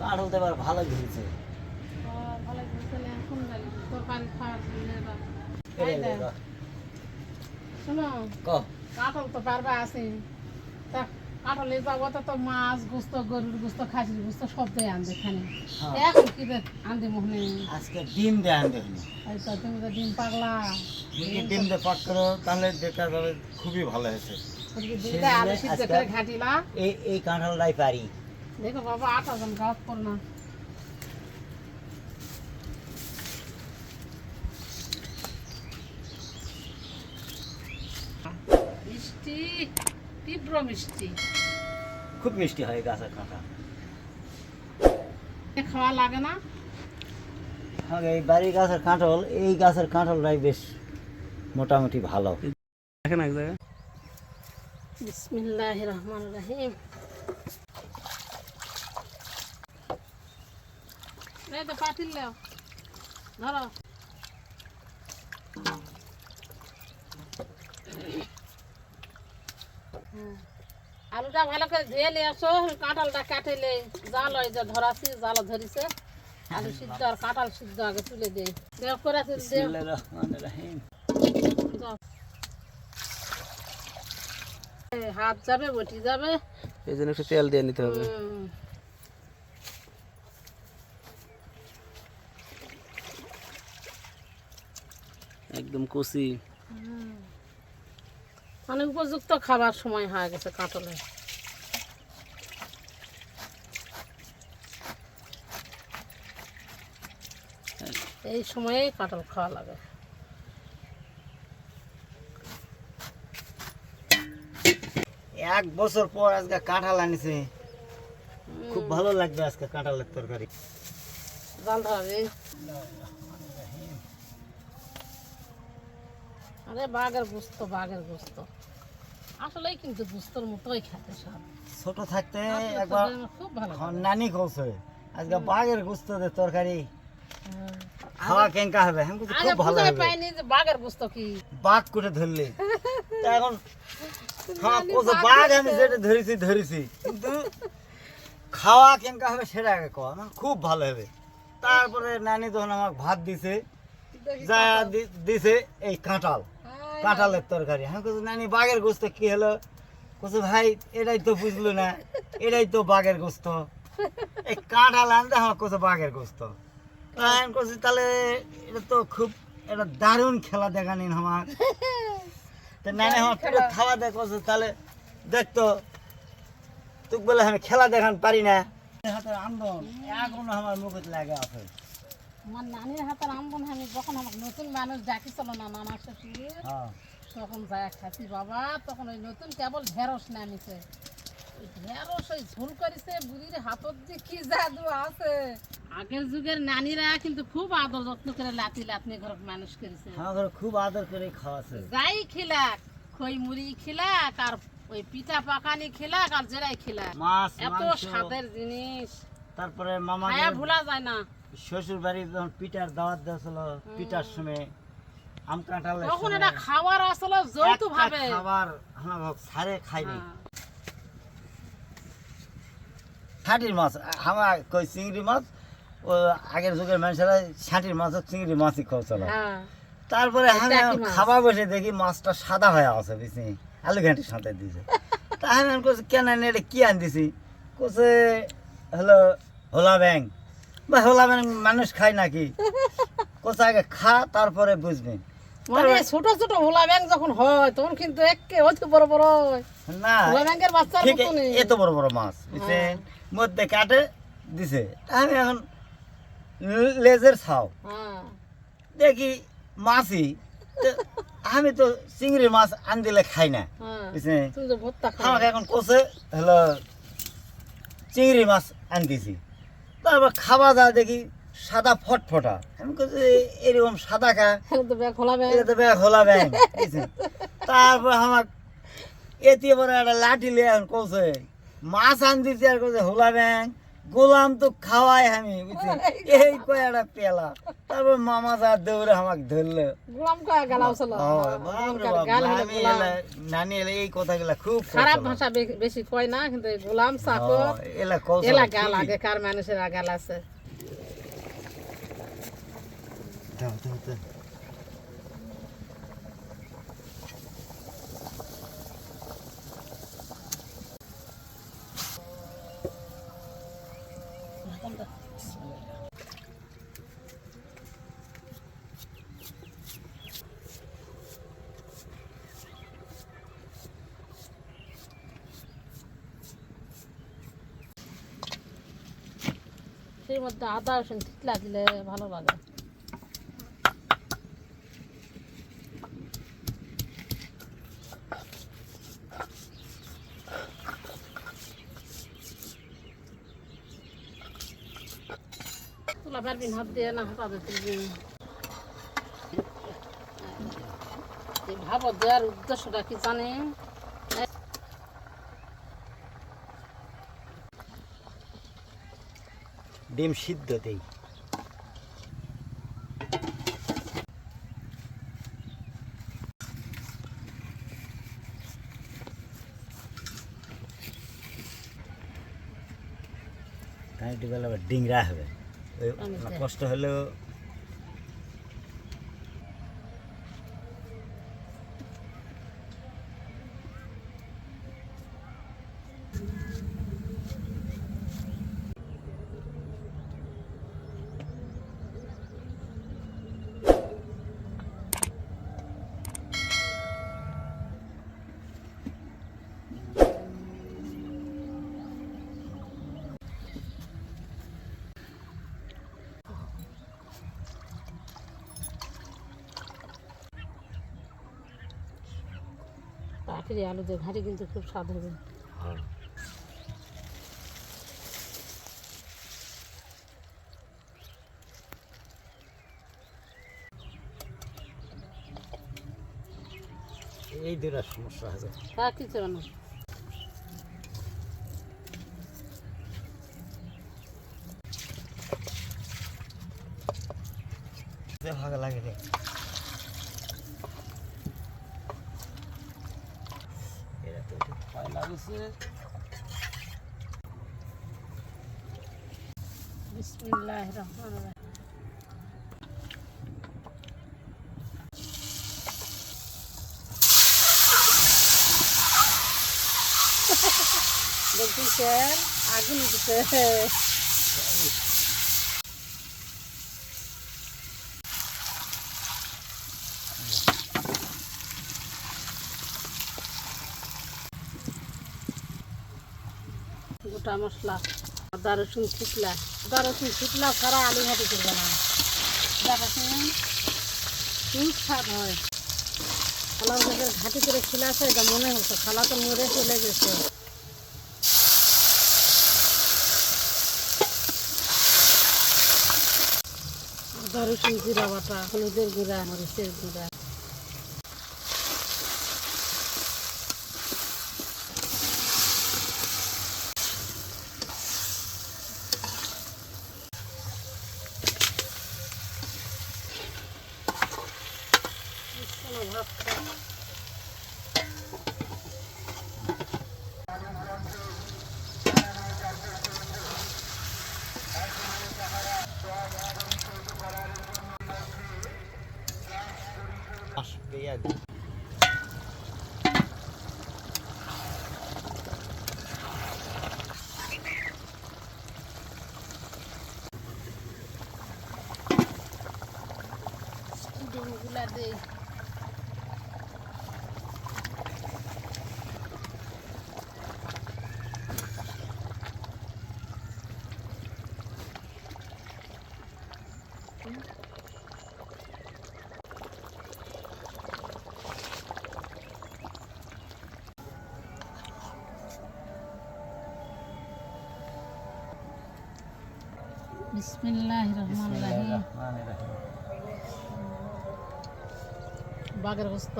কাঠ হতে পারে ভালো ঘুরেছে। শোনো ক কাঁঠাল তো পারবা আছে তা কাঁঠাল যাব তো মাছ গুস্ত গরুর গুস্ত খাসির গুস্ত সব দিয়ে আনবে এখানে। হ্যাঁ। এখন কি রে মোহনে? আজকে ডিম দেন দেখুন তো তুমি তো ডিম পাগলা। ডিম দিয়ে পাক করো? তাহলে দেখা যাবে খুবই ভালো হয়েছে। ঘাটিলা? এই এই কাঁঠালটাই পারি। দেখো বাবা আটা গাছ না। মিষ্টি। তীব্র মিষ্টি। খুব মিষ্টি হয় গাছের কাঁঠাল খাওয়া লাগে না? হ্যাঁ এই বাড়ির গাছের কাঁঠাল এই গাছের কাঁঠালটাই বেশ মোটামুটি ভালো। দেখেন এক জায়গায়। বিসমিল্লাহ রহমান রহিম। এই তো পাতিল ধরো। আলুটা ভালো করে ধুয়ে নিয়ে আসো কাঁঠালটা কাটেলে জাল হয় যে ধরাছি জাল ধরিছে আলু সিদ্ধ আর কাঁঠাল সিদ্ধ আগে তুলে দে দেখ করে তুলে দে বিসমিল্লাহির রহমানির রহিম। যাও। এই হাত যাবে বটি যাবে এই জন্য একটু তেল দিয়ে নিতে হবে হুম। একদম কষি মানে উপযুক্ত খাবার সময় হয়ে গেছে কাঁটলে। এই সময়ে কাঁঠাল খাওয়া লাগে। এক বছর পর আজকে কাঁঠাল আনিছে। খুব ভালো লাগবে আজকে কাঁঠালের তরকারি। জাল ধরাবে আরে বাঘের গুস্ত বাঘের গুস্ত। আসলেই কিন্তু গুস্তর মতোই খেতে সব ছোট থাকতে একবার খুব ভালো নানি কৌছে আজকে বাঘের গুস্ত দিয়ে তরকারি। খাওয়া কেঙ্কা হবে? আমি খুব ভালো হবে। পাইনি যে বাঘের গুস্ত কি। বাঘ করে ধরলে। এখন হ্যাঁ কোথাও বাঘ আমি যেটা ধরেছি ধরেছি। কিন্তু খাওয়া কেঙ্কা হবে সেটা আগে আমার খুব ভালো হবে। তারপরে নানি যখন আমাকে ভাত দিছে যা দি- দিছে এই কাঁঠাল। কাঁঠালের তরকারি। আমি বলছি নানি বাঘের গোস্ত কি হলো? বলছে ভাই এটাই তো বুঝলো না। এটাই তো বাঘের গোস্ত। এই কাঁঠাল আনতে আমার কোথাও বাঘের গোস্ত। তা আমি করছি তাহলে এটা তো খুব এটা দারুণ খেলা দেখা নিন আমার। তো নানি আমার পেটে খাওয়া দেখ তাহলে দেখতো তুই বলে আমি খেলা দেখান পারি না। হাতের আন্দোলন এখনও আমার মুখে লাগে আছে। আমার নানির হাতের আমি যখন আমার নতুন মানুষ ডাকিছিল না শ্বশুর হ্যাঁ। তখন যায় খাচ্ছি বাবা তখন ওই নতুন কেবল ঢেঁড়স নামিছে। ঢেঁড়স ওই ঝোল করেছে বুড়ির হাতত কি জাদু আছে। আগের যুগের নানিরা কিন্তু খুব আদর যত্ন করে লাতি লাতনি ঘর মানুষ করেছে। ঘরে খুব আদর করে খাওয়াছে। যাই খিলাক খই মুড়ি খিলাক আর ওই পিঠা পাকানি খিলাক আর জেরাই খিলাক। এত স্বাদের জিনিস। তারপরে মামা ভোলা যায় না। শ্বশুর বাড়ি যখন পিঠার দাওয়াত দিয়েছিল পিঠার সময় আম কাঁঠালের তখন এটা খাওয়ার আসলে একটা ভাবে। খাবার আমার সারে খাইনি। হ্যাঁ। ছাটির মাছ আমার কই চিংড়ি মাছ ও আগের যুগের মানুষেরা ছাটির মাছ চিংড়ি মাছই খাওয়াছিল হ্যাঁ। তারপরে আমি খাবার বসে দেখি মাছটা সাদা হয়ে আছে বুঝছি আলু ঘাঁটির সাথে দিছে। তা আমি কেন এটা কি আন দিছি কোসে হলো হোলা ব্যাং বা হোলা মানুষ খায় নাকি? কোসে আগে খা তারপরে বুঝবি। মানে ছোট ছোট হোলা ব্যাং যখন হয় তখন কিন্তু একে অতি বড় বড় হয়। না হোলা ব্যাংকের বাচ্চার এত বড় বড় মাছ। বুঝছেন মধ্যে কাটে দিছে। আমি এখন লেজের ছাও। দেখি মাছই আমি তো চিংড়ি মাছ আন দিলে খাই না। বুঝছেন আমাকে এখন কোসে হলো চিংড়ি মাছ আন দিছি তারপর খাওয়া দাওয়া দেখি সাদা ফটফটা। আমি কইছি এরকম সাদা খা খোলা ব্যাং তারপর আমার এতে পরে একটা লাঠি লিয়ে এখন কৌছে মাছ আন দিছি আর কৌছে হোলা ব্যাং গোলাম তো খাওয়াই আমি বুঝছি এই কয়টা পেলা। তারপর মামা যা দৌড়ে আমাকে ধরলো। গোলাম কয়া গালাও। এলা- নানি এলে এই কথাগুলা খুব খারাপ ভাষা বেশি কয় না কিন্তু গোলাম চাকর এলা কৌশল এলা গাল। আগে কার মানুষের গাল আছে? দাও, দাও, দাও। সেই মধ্যে আদা রসুন ঠিকলা দিলে ভালো লাগে হাত দিয়ে না উদ্দেশ্যটা কি ডিম সিদ্ধ দেই। কাইটি বেলা আবার ডিংরা হবে। কষ্ট হলেও পাখিরি আলু দিয়ে ঘাঁটি কিন্তু খুব স্বাদ হবে। হ্যাঁ। এই দুটা সমস্যা হবে তা কিছু না ভালো লাগে ভয় বিসমিল্লাহ স্যার আগুন উঠেছে গোটা মশলা। আদা, রসুন ছিটলা আদা, রসুন ছিটলা ছাড়া আলু ঘাটি করবে না। স্বাদ হয়। গাছের ঘাটি করে খিলাছে এটা মনে হচ্ছে। খালা তো মরে চলে গেছে। আদা, রসুন জিরা বাটা, হলুদের গুঁড়া, মরিচের গুঁড়া। ডিমগুলা দেই বিসমিল্লাহ রহমান রাহিম বাগের গোস্ত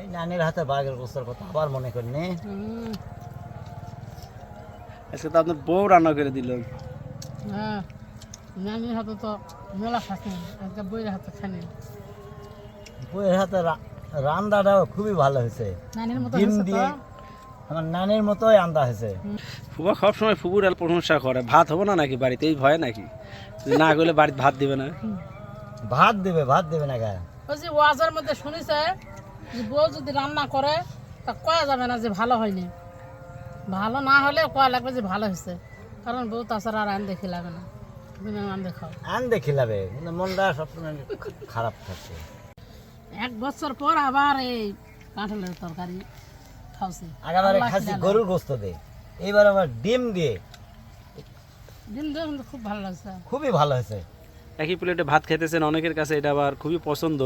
এই নানির হাতে বাঘের গোস্তর কথা আবার মনে করি নে। আজকে তো আপনার বউ রান্না করে দিল। হ্যাঁ নানির হাতে তো মেলা একটা বইয়ের হাতে খানি বইয়ের হাতে রান্নাটাও খুবই ভালো হয়েছে। নানির মতো ডিম হয়েছে দিয়ে আমার নানির মতোই আন্দা হয়েছে। ফুবা সব সময় ফুবুর প্রশংসা করে ভাত হবে না নাকি বাড়িতে? এই ভয় নাকি? না করলে বাড়িতে ভাত দিবে না। ভাত দেবে ভাত দেবে না গায়ে যে ওয়াজের মধ্যে শুনিছে যে বউ যদি রান্না করে তা কয়া যাবে না যে ভালো হয়নি? ভালো না হলে কয়া লাগবে যে ভালো হয়েছে? কারণ বউ তাছাড়া আর আইন দেখি লাগে না। তুমি আন দেখাও। আন দেখি কিন্তু মনটা সবসময় খারাপ থাকছে এক বছর পর আবার এই কাঁঠালের তরকারি খাওছি। আগাবারে খাসি গরুর গোস্ত দে। এইবার আবার ডিম দিয়ে দিন দিয়ে খুব ভালো লাগছে। খুবই ভালো হয়েছে। একই প্লেটে ভাত খেতেছেন অনেকের কাছে এটা আবার খুবই পছন্দ।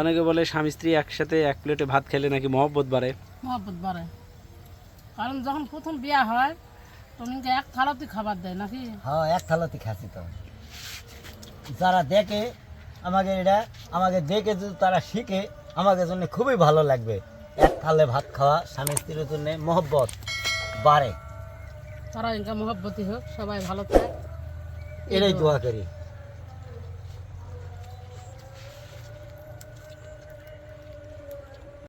অনেকে বলে স্বামী স্ত্রী একসাথে এক প্লেটে ভাত খেলে নাকি মহব্বত বাড়ে। মহব্বত বাড়ে। কারণ যখন প্রথম বিয়া হয় তোমাকে এক থালাতে খাবার দেয় নাকি? হ্যাঁ এক থালাতে খাসি তো। যারা দেখে আমাকে এটা আমাকে দেখে যদি তারা শিখে আমাকে জন্য খুবই ভালো লাগবে। এক থালে ভাত খাওয়া স্বামী স্ত্রীর জন্য মহব্বত বাড়ে। তারা ইনকা মহব্বতই হোক সবাই ভালো থাক। এটাই দোয়া করি।